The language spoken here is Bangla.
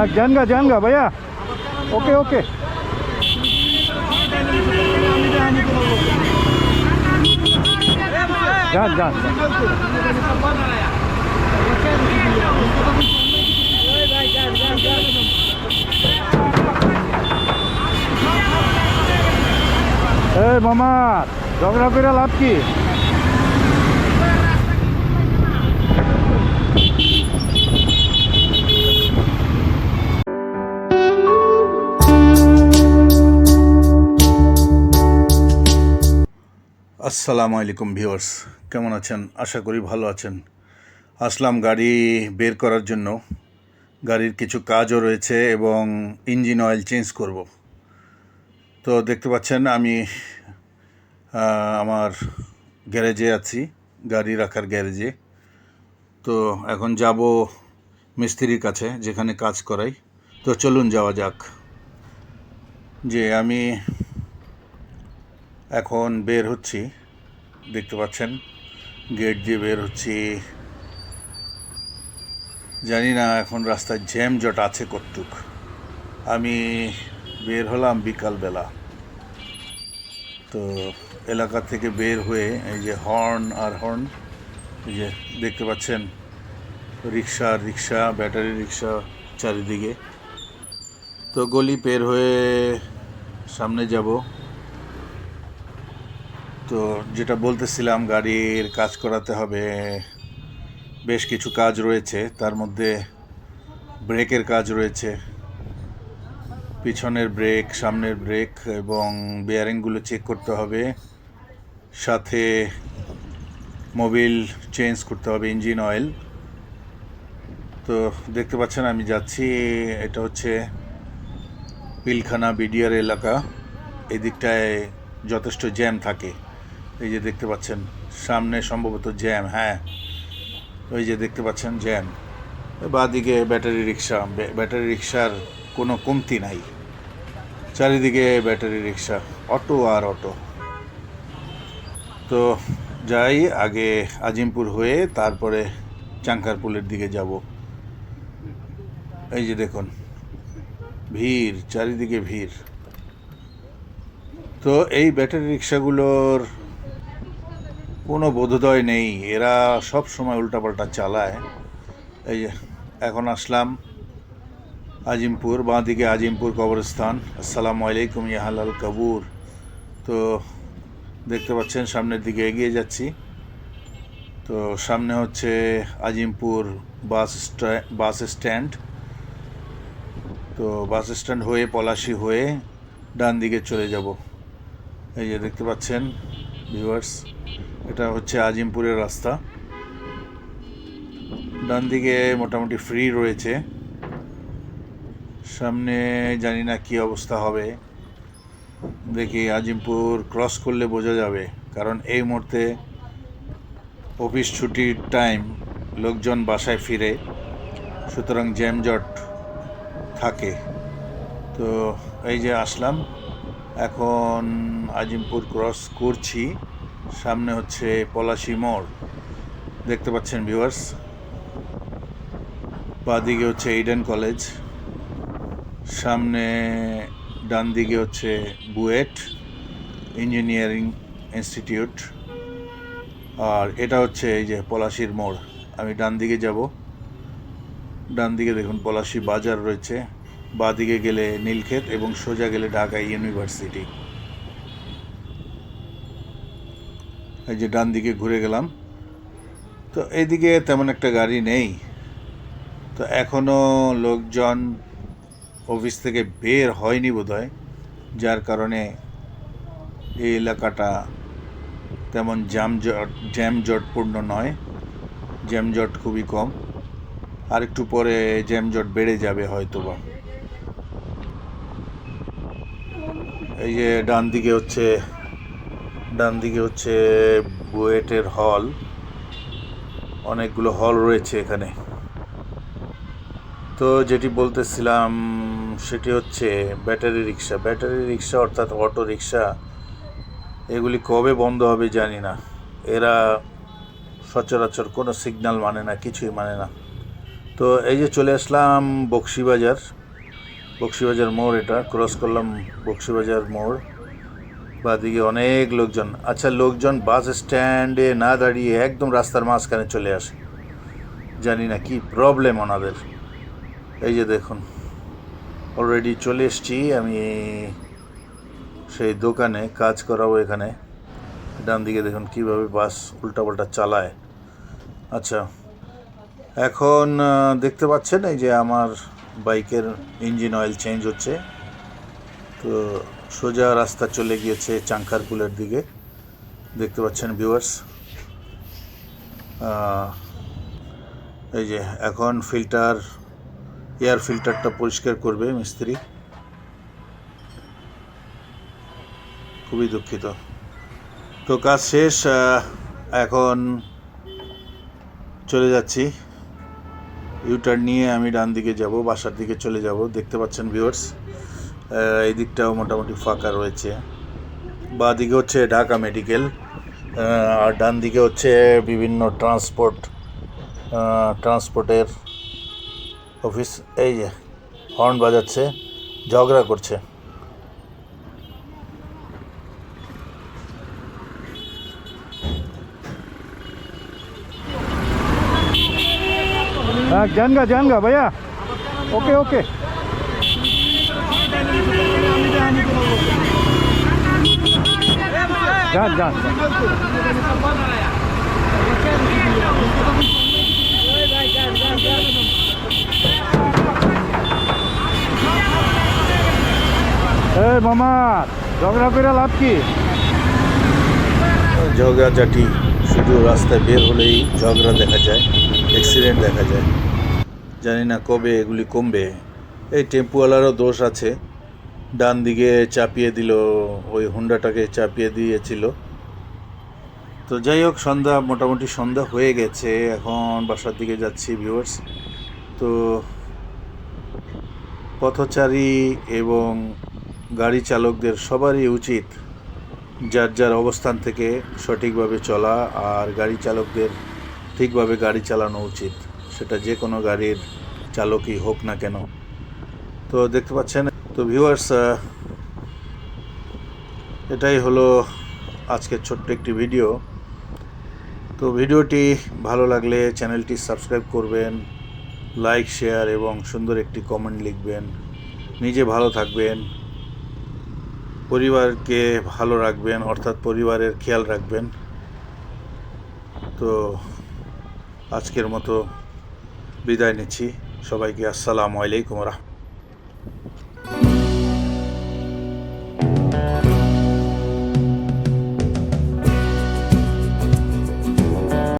Ah, jangan nggak, jangan nggak, Baya. Oke, oke. Jangan, jangan. Eh, Mamat, jangan kira laki. আসসালামু আলাইকুম ভিউয়ার্স। কেমন আছেন? আশা করি ভালো আছেন। আসলাম গাড়ি বের করার জন্য। গাড়ির কিছু কাজও রয়েছে এবং ইঞ্জিন অয়েল চেঞ্জ করব। তো দেখতে পাচ্ছেন আমি আমার গ্যারেজে আছি, গাড়ি রাখার গ্যারেজে। তো এখন যাব মিস্ত্রির কাছে, যেখানে কাজ করাই। তো চলুন যাওয়া যাক। যে আমি এখন বের হচ্ছি। দেখতে পাচ্ছেন। গেট দিয়ে বের হচ্ছি। জানি না এখন রাস্তায় জ্যাম জট আছে কতটুক আমি বের হলাম বিকালবেলা। তো এলাকা থেকে বের হয়ে এই যে হর্ন আর হর্ন, এই যে দেখতে পাচ্ছেন, রিক্সা রিক্সা, ব্যাটারি রিক্সা চারিদিকে। তো গলি পের হয়ে সামনে যাব। তো যেটা বলতেছিলাম, গাড়ির কাজ করাতে হবে, বেশ কিছু কাজ রয়েছে। তার মধ্যে ব্রেকের কাজ রয়েছে। পিছনের ব্রেক, সামনের ব্রেক এবং বেয়ারিংগুলো চেক করতে হবে। সাথে মোবিল চেঞ্জ করতে হবে, ইঞ্জিন অয়েল। তো দেখতে পাচ্ছেন, আমি যাচ্ছি, এটা হচ্ছে পিলখানা বিডিআর এলাকা। এই দিকটায় যথেষ্ট জ্যাম থাকে। এই যে দেখতে পাচ্ছেন, সামনে সম্ভবত জ্যাম হ্যাঁ। ওই যে দেখতে পাচ্ছেন জ্যাম। বাদিকে ব্যাটারি রিক্সা ব্যাটারি রিক্সার কোনো কমতি নাই। চারিদিকে ব্যাটারি রিক্সা অটো আর অটো। তো যাই, আগে আজিমপুর হয়ে তারপরে চাঙ্কারপুলের দিকে যাব। এই যে দেখুন, ভিড়, চারিদিকে ভিড়। তো এই ব্যাটারি রিক্সাগুলোর কোনো বোধোদয় নেই। এরা সব সময় উল্টাপাল্টা চালায়। এই যে, এখন আসলাম আজিমপুর বাঁ দিকে আজিমপুর কবরস্থান। আসসালামু আলাইকুম, ইয়াহালাল কাবুর। তো, দেখতে পাচ্ছেন, সামনের দিকে এগিয়ে যাচ্ছি। তো, সামনে হচ্ছে আজিমপুর বাস বাস স্ট্যান্ড। তো, বাস স্ট্যান্ড হয়ে, পলাশি হয়ে ডান দিকে চলে যাব। এই যে, দেখতে পাচ্ছেন, ভিউয়ার্স। এটা হচ্ছে আজিমপুরের রাস্তা। ডান দিকে মোটামুটি ফ্রি রয়েছে। সামনে জানি না কি অবস্থা হবে। দেখি আজিমপুর ক্রস করলে বোঝা যাবে। কারণ এই মুহূর্তে অফিস ছুটির টাইম লোকজন বাসায় ফিরে, সুতরাং জ্যামজট থাকে। তো এই যে আসলাম, এখন আজিমপুর ক্রস করছি। সামনে হচ্ছে পলাশি মোড়। দেখতে পাচ্ছেন ভিউয়ার্স। বাদিকে হচ্ছে এইডেন কলেজ সামনে ডান দিকে হচ্ছে বুয়েট ইঞ্জিনিয়ারিং ইনস্টিটিউট। আর এটা হচ্ছে এই যে পলাশির মোড়। আমি ডান দিকে যাব। ডান দিকে দেখুন পলাশি বাজার রয়েছে। বাঁ দিকে গেলে নীলক্ষেত এবং সোজা গেলে ঢাকা ইউনিভার্সিটি। এই যে ডান দিকে ঘুরে গেলাম, তো এইদিকে তেমন একটা গাড়ি নেই। তো এখনও লোকজন অফিস থেকে বের হয়নি বোধহয়, যার কারণে এই এলাকাটা তেমন জ্যামজট জ্যামজটপূর্ণ নয়। জ্যামজট খুবই কম, আর একটু পরে জ্যামজট বেড়ে যাবে হয়তোবা। এই যে ডান দিকে হচ্ছে ডান দিকে হচ্ছে বুয়েটের হল। অনেকগুলো হল রয়েছে এখানে। তো যেটি বলতেছিলাম, সেটি হচ্ছে ব্যাটারি রিক্সা। ব্যাটারি রিক্সা অর্থাৎ অটো রিক্সা, এগুলি কবে বন্ধ হবে জানি না। এরা সচরাচর কোনো সিগন্যাল মানে না, কিছুই মানে না। তো এই যে চলে আসলাম বক্সিবাজার। বক্সিবাজার মোড় এটা, ক্রস করলাম বক্সিবাজার মোড়। বাদিকে অনেক লোকজন আচ্ছা লোকজন বাস স্ট্যান্ডে না দাঁড়িয়ে একদম রাস্তার মাঝখানে চলে আসে। জানি না কি প্রবলেম ওনাদের। এই যে দেখুন অলরেডি চলে এসছি আমি সেই দোকানে, কাজ করাবো এখানে। ডান দিকে দেখুন কীভাবে বাস উল্টাপাল্টা চালায়। আচ্ছা এখন দেখতে পাচ্ছেন এই যে আমার বাইকের ইঞ্জিন অয়েল চেঞ্জ হচ্ছে। তো সোজা রাস্তা চলে গিয়েছে চাঙ্কারপুলের দিকে। দেখতে পাচ্ছেন ভিউয়ার্স এই যে এখন ফিল্টার এয়ার ফিল্টারটা পরিষ্কার করবে মিস্ত্রি। খুবই দুঃখিত। তো কাজ শেষ এখন চলে যাচ্ছি। ইউটার্ন নিয়ে আমি ডান দিকে যাব, বাসার দিকে চলে যাব। দেখতে পাচ্ছেন ভিউয়ার্স এই দিকটাও মোটামুটি ফাঁকা রয়েছে বা দিকে হচ্ছে ঢাকা মেডিকেল আর ডান দিকে হচ্ছে বিভিন্ন ট্রান্সপোর্ট ট্রান্সপোর্টের অফিস এই যে হর্ন বাজাচ্ছে ঝগড়া করছে हाँ जाएगा जाएगा भैया ओके ओके যান যান। এই মামা, ঝগড়া করে লাভ কি? ঝগড়াঝাটি শুধু রাস্তায় বের হলেই ঝগড়া দেখা যায় অ্যাক্সিডেন্ট দেখা যায়। জানি না কবে এগুলি কমবে। এই টেম্পুওয়ালারও দোষ আছে। ডান দিকে চাপিয়ে দিল, ওই হুন্ডাটাকে চাপিয়ে দিয়েছিল। তো যাই হোক, সন্ধ্যা, মোটামুটি সন্ধ্যা হয়ে গেছে। এখন বাসার দিকে যাচ্ছি ভিউয়ার্স তো পথচারী এবং গাড়ি চালকদের সবারই উচিত যার যার অবস্থান থেকে সঠিকভাবে চলা আর গাড়ি চালকদের ঠিকভাবে গাড়ি চালানো উচিত। সেটা যে কোনো গাড়ির চালকই হোক না কেন। তো দেখতে পাচ্ছেন তো ভিউয়ার্স এটাই হলো আজকের ছোট্ট একটি ভিডিও তো ভিডিওটি ভালো লাগলে চ্যানেলটি সাবস্ক্রাইব করবেন লাইক শেয়ার এবং সুন্দর একটি কমেন্ট লিখবেন। নিজে ভালো থাকবেন, পরিবারকে ভালো রাখবেন, অর্থাৎ পরিবারের খেয়াল রাখবেন। তো আজকের মতো বিদায় নিচ্ছি। সবাইকে আসসালামু আলাইকুম রহমতুল্লাহ।